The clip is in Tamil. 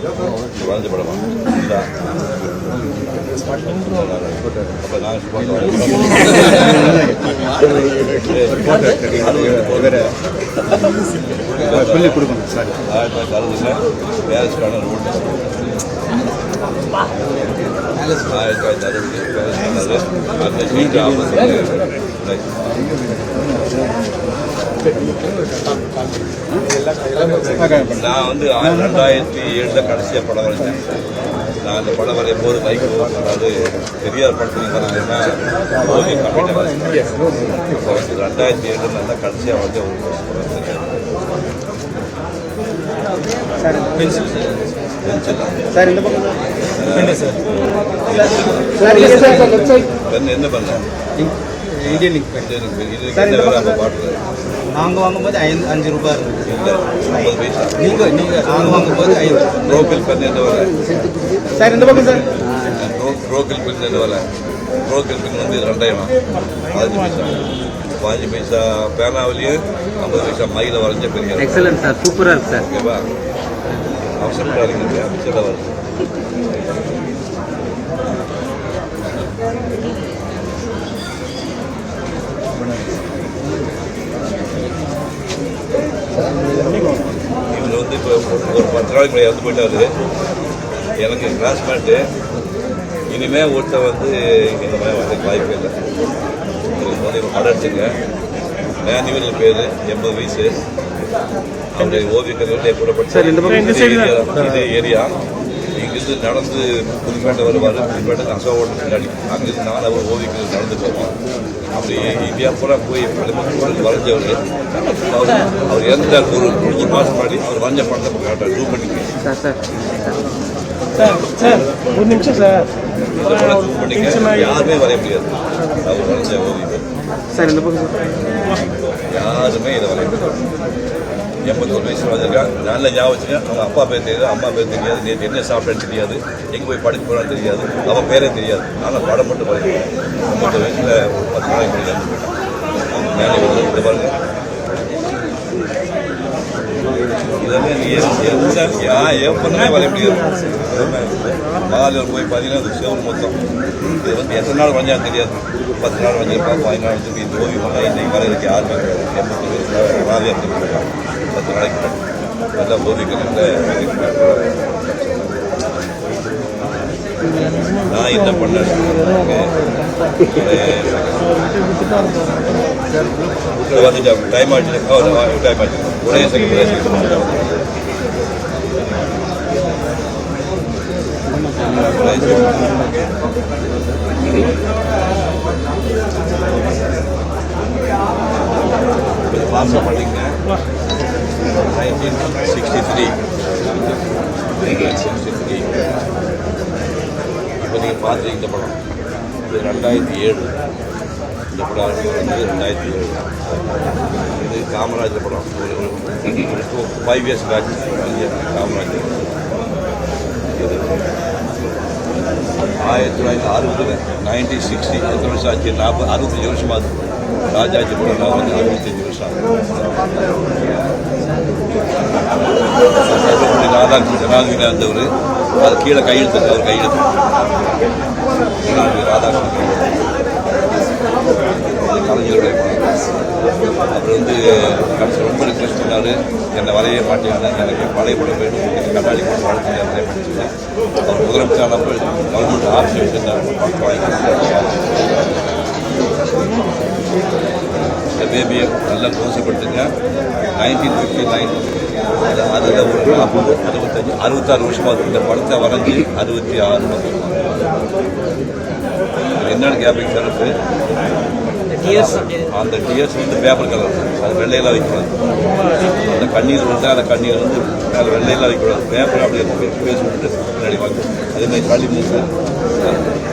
வரைஞ்ச படமா சொல்லி கொடுக்கணும் சார் ஆயிரத்தி தொள்ளாயிரத்தி அறுபதுல பேரிஸ்க்கான ரூல் ஆயிரத்தி தொள்ளாயிரத்தி அறுபது பேரிஸ் அந்த சீட்டு நான் வந்து ரெண்டாயிரத்தி ஏழில் கடைசியாக படம் வரைஞ்சேன். நான் அந்த படம் வரையும் போது மைக் அதாவது பெரியார் படத்துக்கு வரைஞ்சேன்னா ரெண்டாயிரத்தி ஏழில் நான் கடைசியாக வந்து ஒரு. சார் இந்த பக்கம் பென் என்ன பண்ண? இந்தியன் லிங்க் நாங்கள் வாங்கும்போது ஐந்து அஞ்சு ரூபாய் பைசா. நீங்கள் நீங்கள் நாங்கள் வாங்கும்போது ஐந்து ப்ரோக்கில் பென் என்ன வேலை. சார் இந்த பக்கம் சார். ப்ரோக்கில் பென் என்ன வேலை. ப்ரோக்கில் பென் வந்து ரெண்டாயிரம். பதினஞ்சு பைசா. பதினஞ்சு பைசா பேனாவிலேயே ஐம்பது பைசா மயில வரைஞ்ச பெரிய எக்ஸலன்ட் சார் சூப்பராக இருக்கு சார் ஓகேவா? அவசரப்படாதீங்க வருது. இவர் வந்து இப்போ ஒரு பத்து நாளைக்கு முன்னாடி இறந்து போயிட்டாரு. எனக்கு கிளாஸ்மேட்டு இனிமே ஒருத்த வந்து இந்த மாதிரி வந்து வாய்ப்பே இல்லை. உங்களுக்கு வந்து படம் எடுத்துங்க. மேனுவல் பேர் எண்பது வயசு. அவருடைய ஓவியக்கலையில் கூட சார், இந்த பக்கம் இந்த side ஏரியா இதே ஏரியா. இங்கிருந்து நடந்து புதுப்பேட்டை வருவார். புதுப்பேட்டை அசோகோட பின்னாடி. அங்கிருந்து நான் அவர் ஓவியக்கலை நடந்து போவோம் இந்தியா பூரா போய் வரைஞ்சவர் அவர் அவர் இறந்துட்டார் ஒரு ஒரு மாதம் முன்னாடி அவர் வரைஞ்ச படத்தை காட்டார் ஜூம் பண்ணிக்க சார் சார். ஒரு நிமிஷம் சார். யாருமே வரைய முடியாது. அவர் வரைஞ்ச ஓவியம் சார் இந்த பக்கம் யாருமே இதை வரைய முடியாது. எண்பத்தொரு வயசு வந்திருக்காங்க நல்ல ஞாபகம் வச்சுங்க அவங்க அப்பா பேர் தெரியாது அம்மா பேர் தெரியாது நேற்று என்ன சாப்பிட்டேன்னு தெரியாது எங்கே போய் படிக்க போகிறான்னு தெரியாது அவன் பேரே தெரியாது ஆனால் படம் மட்டும் படிக்கிறேன் எண்பத்தொரு வயசில் ஒரு பத்து நாளைக்கு முன்னாடி இறந்து போயிட்டான் மேலே வந்து பாருங்கள் மாலையில் போய் பார்த்தீங்கன்னா அது செவல் மொத்தம் இது வந்து எத்தனை நாள் வரைஞ்சா தெரியாது பத்து நாள் வரைஞ்சிருப்பான் பதினஞ்சு நாள் இந்த ஓவியம் பண்ணால் யாருமே எண்பத்தி பத்து நாளைக்கு நல்லா ஓவியங்கள் நான் என்ன பண்ணேன் வந்துட்டு டைம் ஆச்சு டைம் ஆச்சு ஒரே செகண்ட் ஒரே செகண்ட் பண்ணிங்க nineteen sixty three sixty three பார்த்து இந்த படம் இது ரெண்டாயிரத்தி ஏழு. இந்த படம் வந்து ரெண்டாயிரத்தி ஏழு. இது காமராஜர் படம். ஒரு two five years back Kamarajar இது ஆயிரத்தி தொள்ளாயிரத்தி அறுபதுல நைன்டீன் சிக்ஸ்டி எத்தனை வருஷம் ஆச்சு நாற்பது அறுபத்தஞ்சு வருஷம் ஆகுது ராஜாஜி படம் நான் வந்து அறுபத்தஞ்சு வருஷம் ஆகுது. ராதாகிருஷ்ணன் ஜனாதிபதியாக இருந்தவர் அது கீழே கையெழுத்து அவர் கையெழுத்து ராதாகிருஷ்ணன் கலைஞருடைய அவர் வந்து கடைசி ரொம்ப ரிக்வெஸ்ட் பண்ணார் என்னை வரைய மாட்டேன் எனக்கு பழைய படம் வேணும் எனக்கு கண்ணாடி படம் வாழ்க்கை நிறைய மாட்டேங்க அவர் முதலமைச்சர் ஆனப்போ கவர்மெண்ட் ஆப்ஷன் வச்சிருந்தார் பேபியை நல்லா மோசப்படுத்துங்க நைன்டீன் ஃபிஃப்டி நைன் அது அதில் ஒரு நாற்பது அறுபத்தஞ்சு அறுபத்தாறு வருஷமாக இந்த படத்தை வரைஞ்சி அறுபத்தி ஆறு வருஷம் என்னன்னு கேட்பீங்க சிறப்பு அந்த டிஎஸ் வந்து பேப்பர் கலர் அது வெள்ளையெல்லாம் வைக்கக்கூடாது அந்த கண்ணீர் வந்து அந்த கண்ணீர் வந்து மேலே வெள்ளையெல்லாம் வைக்கக்கூடாது பேப்பர் அப்படியே பேசி விட்டுட்டு பின்னாடி வாங்க அதே மாதிரி களி மூக்கு